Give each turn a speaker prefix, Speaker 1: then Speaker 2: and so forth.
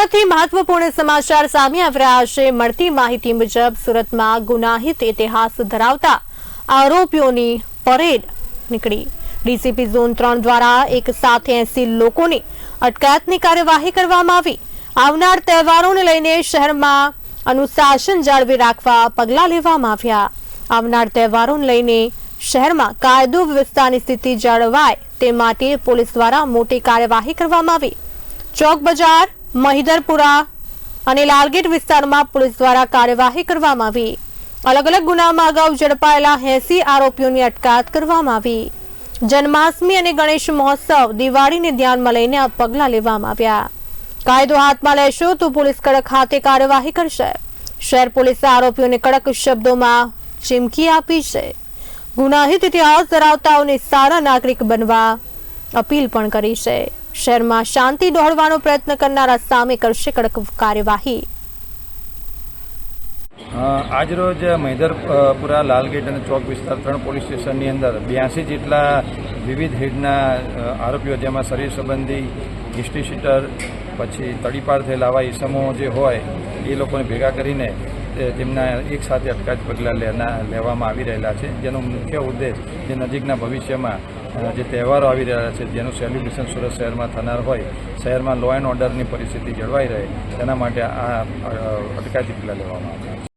Speaker 1: સુરતથી મહત્વપૂર્ણ સમાચાર સામે આવી રહ્યા છે. મળતી માહિતી મુજબ સુરતમાં ગુનાહિત ઇતિહાસ ધરાવતા આરોપીઓની પરેડ નીકળી. ડીસીપી ઝોન ત્રણ દ્વારા એક સાથે એસી લોકોની અટકાયતની કાર્યવાહી કરવામાં આવી. આવનાર તહેવારોને લઈને શહેરમાં અનુશાસન જાળવી રાખવા પગલાં લેવામાં આવ્યા. આવનાર તહેવારોને લઈને શહેરમાં કાયદો વ્યવસ્થાની સ્થિતિ જળવાય તે માટે પોલીસ દ્વારા મોટી કાર્યવાહી કરવામાં આવી. ચોક બજાર મહિધરપુરા અને લાલગેટ વિસ્તારમાં પોલીસ દ્વારા કાર્યવાહી કરવામાં આવી. અલગ અલગ ગુનામાં અગાઉ ઝડપાયેલા એસી આરોપીઓની અટકાયત કરવામાં આવી. જન્માષ્ટમી અને ગણેશ મહોત્સવ દિવાળીને ધ્યાનમાં લઈને આ પગલાં લેવામાં આવ્યા. કાયદો હાથમાં લેશો તો પોલીસ કડક હાથે કાર્યવાહી કરશે. શહેર પોલીસે આરોપીઓને કડક શબ્દોમાં ચીમકી આપી છે. ગુનાહિત ઇતિહાસ ધરાવતાઓને સારા નાગરિક બનવા અપીલ પણ કરી છે. શહેરમાં શાંતિ દોહડવાનો પ્રયત્ન કરનારા સામે કરશે કડક કાર્યવાહી.
Speaker 2: આજરોજ મહિધરપુરા લાલગેટ અને ચોક વિસ્તાર ત્રણ પોલીસ સ્ટેશનની અંદર બ્યાસી જેટલા વિવિધ હેડના આરોપીઓ જેમાં શરીર સંબંધી હિસ્ટ્રી પછી તડીપાર થયેલા આવા ઈસમો જે હોય, એ લોકોને ભેગા કરીને તેમના એક સાથે અટકાયત પગલાં લેવામાં આવી રહેલા છે. જેનો મુખ્ય ઉદ્દેશ જે નજીકના ભવિષ્યમાં જે તહેવારો આવી રહ્યા છે, જેનું સેલિબ્રેશન સુરત શહેરમાં થનાર હોય, શહેરમાં લો એન્ડ ઓર્ડરની પરિસ્થિતિ જળવાઈ રહે, તેના માટે આ અટકાયતી પગલાં લેવામાં આવ્યા છે.